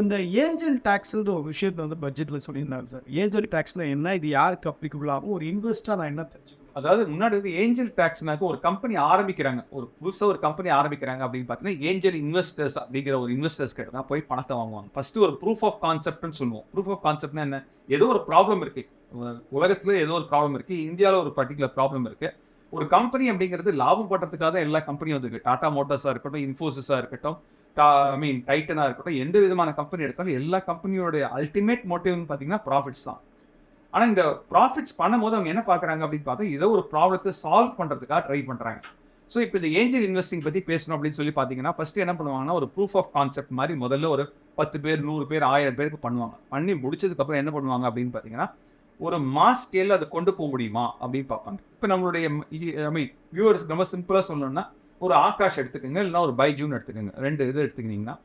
இந்த ஏஞ்சல் டேக்ஸ்ன்ற ஒரு விஷயத்தை வந்து பட்ஜெட்டில் சொல்லியிருந்தாங்க சார். ஏஞ்சல் டேக்ஸில் என்ன இது யாருக்கு அப்ளிகபிள் ஆகும் ஒரு இன்வெஸ்டாக நான் என்ன தெரிஞ்சுக்கணும்? அதாவது முன்னாடி வந்து ஏஞ்சல் டேக்ஸ்னாக்க ஒரு கம்பெனி ஆரம்பிக்கிறாங்க. ஒரு புதுசாக ஒரு கம்பெனி ஆரம்பிக்கிறாங்க அப்படின்னு பார்த்தீங்கன்னா ஏஞ்சல் இன்வெஸ்டர்ஸ் அப்படிங்கிற ஒரு இன்வெஸ்டர்ஸ் கிட்ட தான் போய் பணத்தை வாங்குவாங்க. ஃபர்ஸ்ட் ஒரு ப்ரூஃப் ஆஃப் கான்செப்ட்னு சொல்லுவோம். ப்ரூஃப் ஆஃப் கான்செப்ட்னா என்ன? ஏதோ ஒரு ப்ராப்ளம் இருக்கு. உலகத்தில் உலகத்துல ஏதோ ஒரு ப்ராப்ளம் இருக்கு. இந்தியாவில் ஒரு பர்டிகுலர் ப்ராப்ளம் இருக்கு. ஒரு கம்பெனி அப்படிங்கிறது லாபம் பண்றதுக்காக தான் எல்லா கம்பெனியும் வந்துருக்கு. டாடா மோட்டார்ஸாக இருக்கட்டும் இன்ஃபோசிஸாக இருக்கட்டும் ஐ மீன் டைட்டனாக இருக்கட்டும் எந்த விதமான கம்பெனி எடுத்தாலும் எல்லா கம்பெனியோடைய அல்டிமேட் மோட்டிவ்னு பார்த்தீங்கன்னா ப்ராஃபிட்ஸ் தான். ஆனால் இந்த ப்ராஃபிட்ஸ் பண்ணும்போது அவங்க என்ன பார்க்குறாங்க அப்படின்னு பார்த்தா ஏதோ ஒரு ப்ராப்ளத்தை சால்வ் பண்ணுறதுக்காக ட்ரை பண்ணுறாங்க ஸோ இப்போ இந்த ஏஞ்சல் இன்வெஸ்டிங் பற்றி பேசணும் அப்படின்னு சொல்லி பார்த்தீங்கன்னா ஃபஸ்ட்டு என்ன பண்ணுவாங்கன்னா ஒரு ப்ரூஃப் ஆஃப் கான்செப்ட் மாதிரி முதல்ல ஒரு பத்து பேர் நூறு பேர் ஆயிரம் பேருக்கு பண்ணுவாங்க. பண்ணி முடிச்சதுக்கப்புறம் என்ன பண்ணுவாங்க அப்படின்னு பார்த்தீங்கன்னா ஒரு மாஸ் ஸ்கேலில் அதை கொண்டு போக முடியுமா அப்படின்னு பார்ப்பாங்க. இப்போ நம்மளுடைய ஐ மீன் வியூவர்ஸ் ரொம்ப சிம்பிளாக சொல்லணும்னா ஒரு ஆகாஷ் எடுத்துக்கோங்க இல்லைன்னா ஒரு பைஜூன் எடுத்துக்கோங்க ரெண்டு இது எடுத்துக்கிட்டிங்கன்னா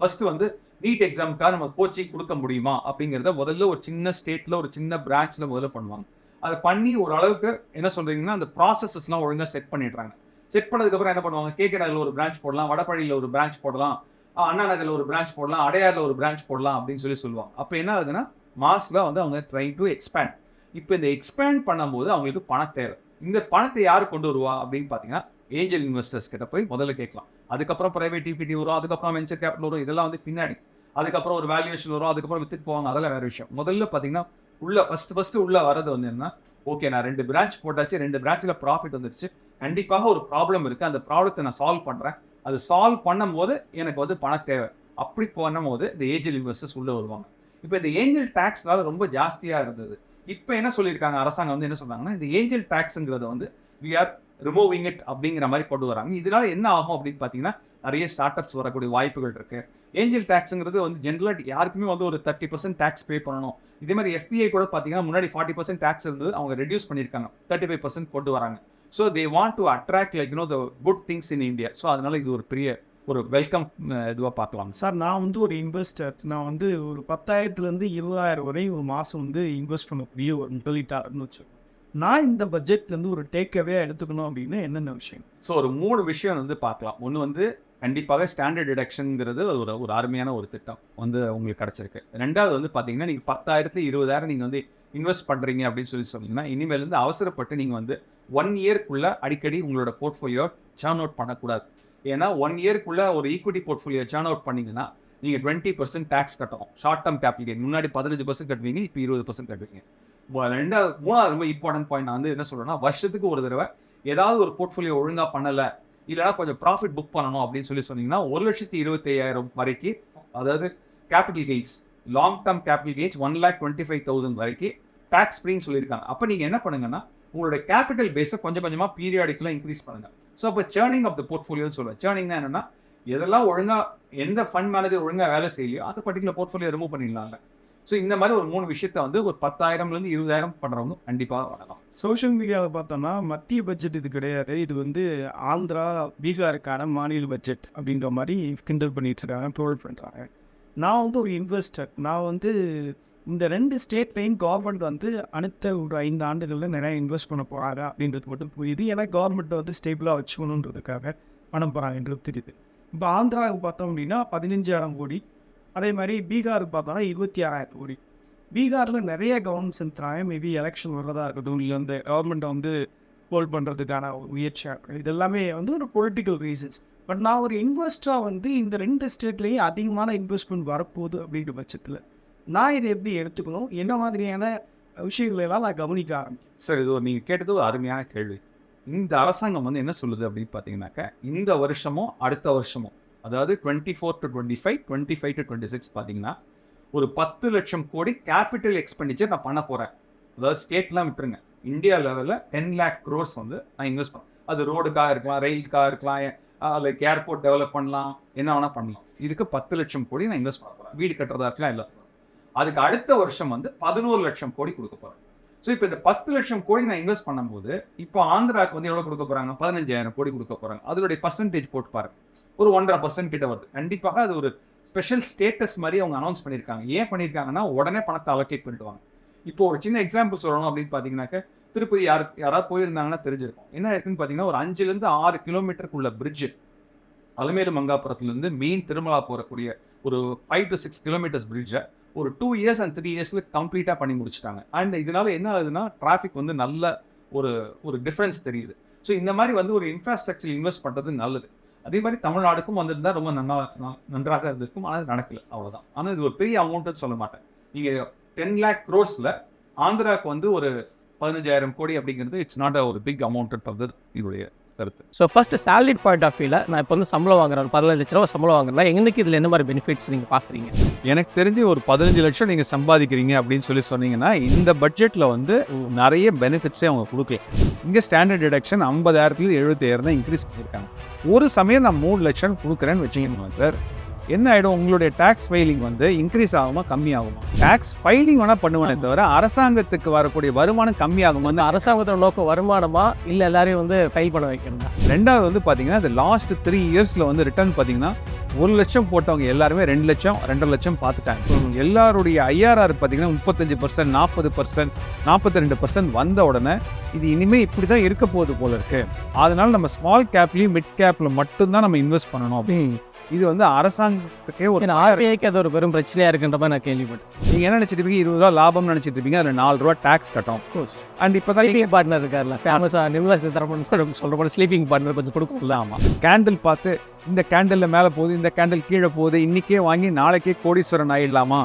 ஃபஸ்ட்டு வந்து நீட் எக்ஸாமுக்காக நம்ம கோச்சிங் கொடுக்க முடியுமா அப்படிங்கிறத முதல்ல ஒரு சின்ன ஸ்டேட்டில் ஒரு சின்ன பிரான்ச்சில் முதல்ல பண்ணுவாங்க. அதை பண்ணி ஒரு அளவுக்கு என்ன சொல்கிறீங்கன்னா அந்த ப்ராசஸஸ்லாம் ஒழுங்காக செட் பண்ணிடுறாங்க. செட் பண்ணதுக்கப்புறம் என்ன பண்ணுவாங்க? கேகே நகரில் ஒரு பிரான்ச் போடலாம் வடபழனியில் ஒரு பிரான்ச் போடலாம் அண்ணா நகரில் ஒரு பிரான்ச் போடலாம் அடையாரில் ஒரு பிரான்ச் போடலாம் அப்படின்னு சொல்லி சொல்லுவாங்க. அப்போ என்ன ஆகுதுன்னா மாஸில் வந்து அவங்க ட்ரை டு எக்ஸ்பேண்ட் இப்போ இந்த எக்ஸ்பேண்ட் பண்ணும்போது அவங்களுக்கு பணம் தேவை. இந்த பணத்தை யார் கொண்டு வருவா அப்படின்னு பார்த்தீங்கன்னா ஏஞ்சல் இன்வெஸ்டர்ஸ் கிட்ட போய் முதல்ல கேட்கலாம். அதுக்கப்புறம் ப்ரைவேட் ஈக்விட்டி வரும் அதுக்கப்புறம் வெஞ்சர் கேபிட்டல் வரும் இதெல்லாம் வந்து பின்னாடி. அதுக்கப்புறம் ஒரு வேல்யூஷன் வரும் அதுக்கப்புறம் வித்துட்டு போவாங்க. அதெல்லாம் வேற விஷயம். முதல்ல பார்த்தீங்கன்னா உள்ள ஃபர்ஸ்ட் ஃபஸ்ட்டு உள்ள வரது வந்து என்ன ஓகே நான் ரெண்டு பிரான்ச் போட்டாச்சு ரெண்டு பிரான்ச்சில் ப்ராஃபிட் வந்துருச்சு. கண்டிப்பாக ஒரு ப்ராப்ளம் இருக்குது அந்த ப்ராப்ளத்தை நான் சால்வ் பண்ணுறேன் அது சால்வ் பண்ணும்போது எனக்கு வந்து பணம் தேவை. அப்படி பண்ணும்போது இந்த ஏஞ்சல் இன்வெஸ்டர்ஸ் உள்ளே வருவாங்க. இப்போ இந்த ஏஞ்சல் டேக்ஸ்னால ரொம்ப ஜாஸ்தியாக இருந்தது. இப்போ என்ன சொல்லியிருக்காங்க? அரசாங்கம் வந்து என்ன சொல்கிறாங்கன்னா இந்த ஏஞ்சல் டேக்ஸுங்கிறத வந்து வி ஆர் ரிமூவிங் இட் அப்படிங்கிற மாதிரி கொண்டு வராங்க. இதனால என்ன ஆகும் அப்படின்னு பார்த்தீங்கன்னா நிறைய ஸ்டார்ட் அப்ஸ் வரக்கூடிய வாய்ப்புகள் இருக்கு. ஏஞ்சல் டேக்ஸுங்கிறது வந்து ஜென்ரலாக யாருக்குமே வந்து ஒரு தேர்ட்டி பர்சன்ட் டேக்ஸ் பே பண்ணணும். இதே மாதிரி எஃபிஐ கூட பார்த்தீங்கன்னா முன்னாடி ஃபார்ட்டி பர்சன்ட் டேக்ஸ் இருந்தது அவங்க ரெடியூஸ் பண்ணியிருக்காங்க. தேர்ட்டி ஃபைவ் பர்சன்ட் கொண்டு வராங்க. So they want to attract like you know the good things in India so அதனால இது ஒரு பெரிய ஒரு வெல்கம் இதுவாக பார்க்கலாம். சார் நான் வந்து ஒரு இன்வெஸ்டர் நான் வந்து ஒரு பத்தாயிரத்துலேருந்து இருபதாயிரம் வரை ஒரு மாதம் வந்து இன்வெஸ்ட் பண்ணக்கூடிய ஒரு முதலீட்டாக இருந்துச்சு நான் இந்த பட்ஜெட்லேருந்து ஒரு டேக்அவே எடுத்துக்கணும் அப்படின்னா என்னென்ன விஷயம்? ஸோ ஒரு மூணு விஷயம் வந்து பார்க்கலாம். ஒன்று வந்து கண்டிப்பாக ஸ்டாண்டர்ட் டிடக்ஷனுங்கிறது ஒரு ஒரு அருமையான ஒரு திட்டம் வந்து உங்களுக்கு கிடச்சிருக்கு. ரெண்டாவது வந்து பார்த்தீங்கன்னா நீங்கள் பத்தாயிரத்து இருபதாயிரம் நீங்கள் வந்து இன்வெஸ்ட் பண்ணுறீங்க அப்படின்னு சொல்லி சொன்னீங்கன்னா இனிமேல் இருந்து அவசரப்பட்டு நீங்கள் வந்து ஒன் இயர்க்குள்ளே அடிக்கடி உங்களோட போர்ட்ஃபோலியோ சேர்ன் அவுட் பண்ணக்கூடாது. ஏன்னா ஒன் இயர்க்குள்ளே ஒரு ஈக்விட்டி போர்ட்ஃபோலியோ சேர்ன் அவுட் பண்ணிங்கன்னா நீங்கள் டுவெண்ட்டி பர்சன்ட் டேக்ஸ் கட்டணும். ஷார்ட் டேர்ம் கேபிட்டல் முன்னாடி பதினஞ்சு பர்சன்ட் கட்டுவீங்க இப்போ இருபது பர்சன்ட் கட்டுவீங்க. ரெண்டாவது மூணாவது ரொம்ப இம்பார்ட்டன்ட் பாயிண்ட் நான் வந்து என்ன சொல்றேன்னா வருஷத்துக்கு ஒரு தடவை ஏதாவது ஒரு போர்ட்ஃபோலியோ ஒழுங்கா பண்ணல இல்லைன்னா கொஞ்சம் ப்ராஃபிட் புக் பண்ணணும் அப்படின்னு சொல்லி சொன்னீங்கன்னா ஒரு லட்சத்தி இருபத்தையாயிரம் வரைக்கும் அதாவது capital gains long term capital gains one lakh twenty five thousand வரைக்கும் டேக்ஸ் ஃப்ரீன்னு சொல்லியிருக்காங்க. அப்போ நீங்கள் என்ன பண்ணுங்கன்னா உங்களோட கேபிட்டல் பேஸை கொஞ்சம் கொஞ்சமாக பீரியாடிக்கெலாம் இன்க்ரீஸ் பண்ணுங்க. ஸோ அப்போ சேர்னிங் ஆஃப் த போர்ட்ஃபோலியோன்னு சொல்லுவேன் சேர்னிங்னா என்னன்னா எதெல்லாம் ஒழுங்காக எந்த ஃபண்ட் மேனேஜர் ஒழுங்காக வேலை செய்யலையோ அந்த பர்டிகுலர் போர்ட்ஃபோலியோ ரிமூவ் பண்ணிடலாம்ல. ஸோ இந்த மாதிரி ஒரு மூணு விஷயத்த வந்து ஒரு பத்தாயிரம்லேருந்து இருபதாயிரம் பண்ணுறவங்க கண்டிப்பாக வரலாம் சோஷியல் மீடியாவில் பார்த்தோம்னா மத்திய பட்ஜெட் இது கிடையாது. இது வந்து ஆந்திரா பீகாருக்கான மாநில பட்ஜெட் அப்படின்ற மாதிரி கிண்டல் பண்ணிட்டு இருக்காங்க ட்ரோல் பண்ணுறாங்க நான் வந்து ஒரு இன்வெஸ்டர் நான் வந்து இந்த ரெண்டு ஸ்டேட்லையும் கவர்மெண்ட் வந்து அடுத்த ஒரு ஐந்து ஆண்டுகளில் நிறையா இன்வெஸ்ட் பண்ண போகிறாரு அப்படின்றது மட்டும் புரியுது. ஏன்னா கவர்மெண்ட்டை வந்து ஸ்டேபிளாக வச்சுக்கணுன்றதுக்காக பணம் போகிறாங்கன்றது தெரியுது. இப்போ ஆந்திராவுக்கு பார்த்தோம் அப்படின்னா பதினஞ்சாயிரம் கோடி அதே மாதிரி பீகாருக்கு பார்த்தோன்னா இருபத்தி ஆறாயிரம் கோடி. பீகாரில் நிறைய கவர்மெண்ட் செலுத்துகிறாங்க மேபி எலெக்ஷன் வர்றதா இருக்கட்டும் இல்லை அந்த கவர்மெண்ட்டை வந்து ஹோல்ட் பண்ணுறதுக்கான முயற்சியாக இதெல்லாமே இது எல்லாமே வந்து ஒரு பொலிட்டிக்கல் ரீசன்ஸ் பட் நான் ஒரு இன்வெஸ்டராக வந்து இந்த ரெண்டு ஸ்டேட்லேயும் அதிகமான இன்வெஸ்ட்மெண்ட் வரப்போகுது அப்படின்ற பட்சத்தில் நான் இதை எப்படி எடுத்துக்கணும்? என்ன மாதிரியான விஷயங்களெல்லாம் நான் கவனிக்க ஆரம்பிக்கும் சார் இது நீங்கள் கேட்டது ஒரு அருமையான கேள்வி. இந்த அரசாங்கம் வந்து என்ன சொல்லுது அப்படின்னு பார்த்தீங்கன்னாக்கா இந்த வருஷமும் அடுத்த வருஷமும் அதாவது twenty four to twenty five twenty five to twenty six பார்த்தீங்கன்னா ஒரு பத்து லட்சம் கோடி கேபிட்டல் எக்ஸ்பெண்டிச்சர் நான் பண்ண போகிறேன் அதாவது ஸ்டேட்லாம் விட்டுருங்க. இந்தியா லெவலில் டென் லேக் க்ரோர்ஸ் வந்து நான் இன்வெஸ்ட் பண்ணேன் அது ரோடுக்காக இருக்கலாம் ரயிலுக்காக இருக்கலாம் லைக் ஏர்போர்ட் டெவலப் பண்ணலாம் என்ன வேணால் பண்ணலாம். இதுக்கு பத்து லட்சம் கோடி நான் இன்வெஸ்ட் பண்ண போகிறேன் வீடு கட்டுறதா இருக்கலாம் இல்லை அதுக்கு அடுத்த வருஷம் வந்து பதினோரு லட்சம் கோடி கொடுக்க போகிறேன் ஸோ இப்போ இந்த பத்து லட்சம் கோடி நான் இன்வெஸ்ட் பண்ணும்போது இப்போ ஆந்திராவுக்கு வந்து எவ்வளோ கொடுக்க போகிறாங்க பதினஞ்சாயிரம் கோடி கொடுக்க போகிறாங்க அதனுடைய பர்சன்டேஜ் போட்டு பாருங்க ஒரு ஒன்றரை பர்சன்ட் கிட்ட வருது. கண்டிப்பாக அது ஒரு ஸ்பெஷல் ஸ்டேட்டஸ் மாதிரி அவங்க அனௌன்ஸ் பண்ணியிருக்காங்க. ஏன் பண்ணியிருக்காங்கன்னா உடனே பணத்தை அலோகேட் பண்ணிடுவாங்க இப்போ ஒரு சின்ன எக்ஸாம்பிள் சொல்லணும் அப்படின்னு பார்த்தீங்கன்னாக்க திருப்பதி யார் யாராவது போயிருந்தாங்கன்னா தெரிஞ்சிருக்கும். என்ன இருக்குன்னு பார்த்தீங்கன்னா ஒரு அஞ்சுலேருந்து ஆறு கிலோமீட்டருக்குள்ள பிரிட்ஜு அலமேலு மங்காபுரத்துலேருந்து மெயின் திருமலா போகக்கூடிய ஒரு ஃபைவ் டு சிக்ஸ் கிலோமீட்டர்ஸ் பிரிட்ஜை ஒரு டூ இயர்ஸ் அண்ட் த்ரீ இயர்ஸில் கம்ப்ளீட்டாக பண்ணி முடிச்சிட்டாங்க. அண்ட் இதனால என்ன ஆகுதுன்னா டிராஃபிக் வந்து நல்ல ஒரு ஒரு டிஃப்ரென்ஸ் தெரியுது. ஸோ இந்த மாதிரி வந்து ஒரு இன்ஃப்ராஸ்ட்ரக்சர் இன்வெஸ்ட் பண்ணுறது நல்லது. அதே மாதிரி தமிழ்நாடுக்கும் வந்திருந்தால் ரொம்ப நன்னா ந- நன்றாக இருந்திருக்கும். ஆனால் அது நடக்கல. அவ்வளோதான் ஆனால் இது ஒரு பெரிய அமௌண்ட்டுன்னு சொல்ல மாட்டேன். நீங்கள் டென் லேக் க்ரோஸில் ஆந்திராவுக்கு வந்து ஒரு பதினஞ்சாயிரம் கோடி அப்படிங்கிறது இட்ஸ் நாட் ஒரு பிக் அமௌண்ட்டுன்றது இதோடைய கருத்து. So first salary point of வியூவில் நான் இப்போ வந்து சம்பளம் வாங்குறேன். ஒரு பதினஞ்சு லட்ச ரூபா சம்பளம் வாங்குறேன் எங்களுக்கு இதில் என்ன மாதிரி பெனிஃபிட்ஸ் நீங்கள் பார்க்குறீங்க எனக்கு தெரிஞ்சு ஒரு பதினஞ்சு லட்சம் நீங்கள் சம்பாதிக்கிறீங்க அப்படின்னு சொல்லி சொன்னீங்கன்னா இந்த பட்ஜெட்டில் வந்து நிறைய பெனிஃபிட்ஸே அவங்க கொடுக்கல இங்கே ஸ்டாண்டர்ட் டிடக்ஷன் ஐம்பதாயிரத்துலேருந்து எழுபத்தாயிரம் தான் இன்க்ரீஸ் பண்ணியிருக்காங்க. ஒரு சமயம் நான் மூணு லட்சம் கொடுக்குறேன்னு வச்சுக்கணும் சார். என்ன ஆகிடும் உங்களுடைய டேக்ஸ் ஃபைலிங் வந்து இன்க்ரீஸ் ஆகுமா கம்மி ஆகுமா? டேக்ஸ் ஃபைலிங் வேணால் பண்ணுவேனே தவிர அரசாங்கத்துக்கு வரக்கூடிய வருமானம் கம்மி ஆகும்? அந்த அரசாங்கத்தோட நோக்கம் வருமானமா இல்லை எல்லாரையும் வந்து ஃபைல் பண்ண வைக்கிறதா? ரெண்டாவது வந்து பார்த்தீங்கன்னா இந்த லாஸ்ட் த்ரீ இயர்ஸில் வந்து ரிட்டர்ன் பார்த்தீங்கன்னா ஒரு லட்சம் போட்டவங்க எல்லாருமே ரெண்டு லட்சம் ரெண்டரை லட்சம் பார்த்துட்டாங்க எல்லாருடைய ஐஆர்ஆர் பார்த்தீங்கன்னா முப்பத்தஞ்சு பர்சன்ட் நாற்பது பர்சன்ட் நாற்பத்தி ரெண்டு பர்சன்ட் வந்த உடனே இது இனிமேல் இப்படி தான் இருக்க போகுது போல இருக்கு. அதனால நம்ம ஸ்மால் கேப்லேயும் மிட் கேப்பில் மட்டும்தான் நம்ம இன்வெஸ்ட் பண்ணணும். அப்படின்னு. இது வந்து அரசாங்கத்துக்கே ஒரு ஆர்பிஐக்கு அது ஒரு பெரும் பிரச்சனையாக இருக்குன்ற மாதிரி நான் கேள்விப்பட்டேன். நீங்கள் என்ன நினச்சிட்டு இருப்பீங்க? இருபது ரூபா லாபம் நினச்சிட்டு இருப்பீங்க. அதில் நாலு ரூபா டேக்ஸ் கட்டும் கோர்ஸ் அண்ட் இப்போ தான் ஸ்லீப்பிங் பார்ட்னர் இருக்கார்ல ஃபேமஸாக நிர்மலா சீதாராமன் சொல்கிற போல ஸ்லீப்பிங் பார்ட்னர் கொஞ்சம் கொடுக்கும்ல ஆமாம் கேண்டில் பார்த்து இந்த கேண்டிலில் மேலே போகுது இந்த கேண்டில் கீழே போகுது இன்றைக்கே வாங்கி நாளைக்கே கோடீஸ்வரன் ஆயிடலாமா?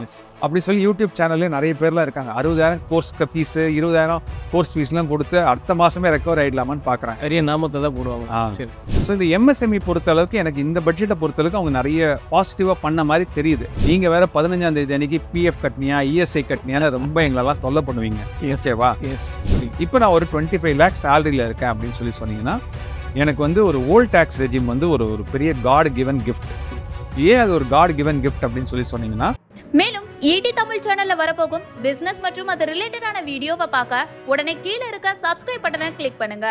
அப்படி சொல்லி யூடியூப் சேனல்லே நிறைய பேர்லாம் இருக்காங்க. அறுபதாயிரம் கோர்ஸ்க்கு ஃபீஸு இருபதாயிரம் கோர்ஸ் ஃபீஸ்லாம் கொடுத்து அடுத்த மாதமே ரெக்கவர் ஆகிடலாமான்னு பார்க்குறாங்க பெரிய நாமத்தை தான் போடுவாங்க. ஆ. சரி. ஸோ இந்த எம்எஸ்எம்இ பொறுத்த அளவுக்கு எனக்கு இந்த பட்ஜெட்டை பொறுத்த அளவுக்கு அவங்க நிறைய பாசிட்டிவாக பண்ண மாதிரி தெரியுது. நீங்கள் வேற பதினஞ்சாம் தேதி அன்னைக்கு பிஎஃப் கட்டினியா இஎஸ்ஐ கட்டினியான்னு ரொம்ப எங்களெல்லாம் தொல்லை பண்ணுவீங்க. ஓகேவா? எஸ் இப்போ நான் ஒரு டுவெண்ட்டி ஃபைவ் லேக்ஸ் சேலரியில் இருக்கேன் அப்படின்னு சொல்லி சொன்னீங்கன்னா எனக்கு வந்து ஒரு ஓல்ட் டேக்ஸ் ரெஜிம் வந்து ஒரு ஒரு பெரிய காட் கிவன் கிஃப்ட் ஏன் அது ஒரு காட் கிவன் கிஃப்ட் அப்படின்னு சொல்லி சொன்னீங்கன்னா மேலும் ஈடி தமிழ் சேனல்ல வரப்போகும் பிசினஸ் மற்றும் அது ரிலேட்டடான வீடியோவை பார்க்க உடனே கீழே இருக்க சப்ஸ்கிரைப் பட்டனை கிளிக் பண்ணுங்க.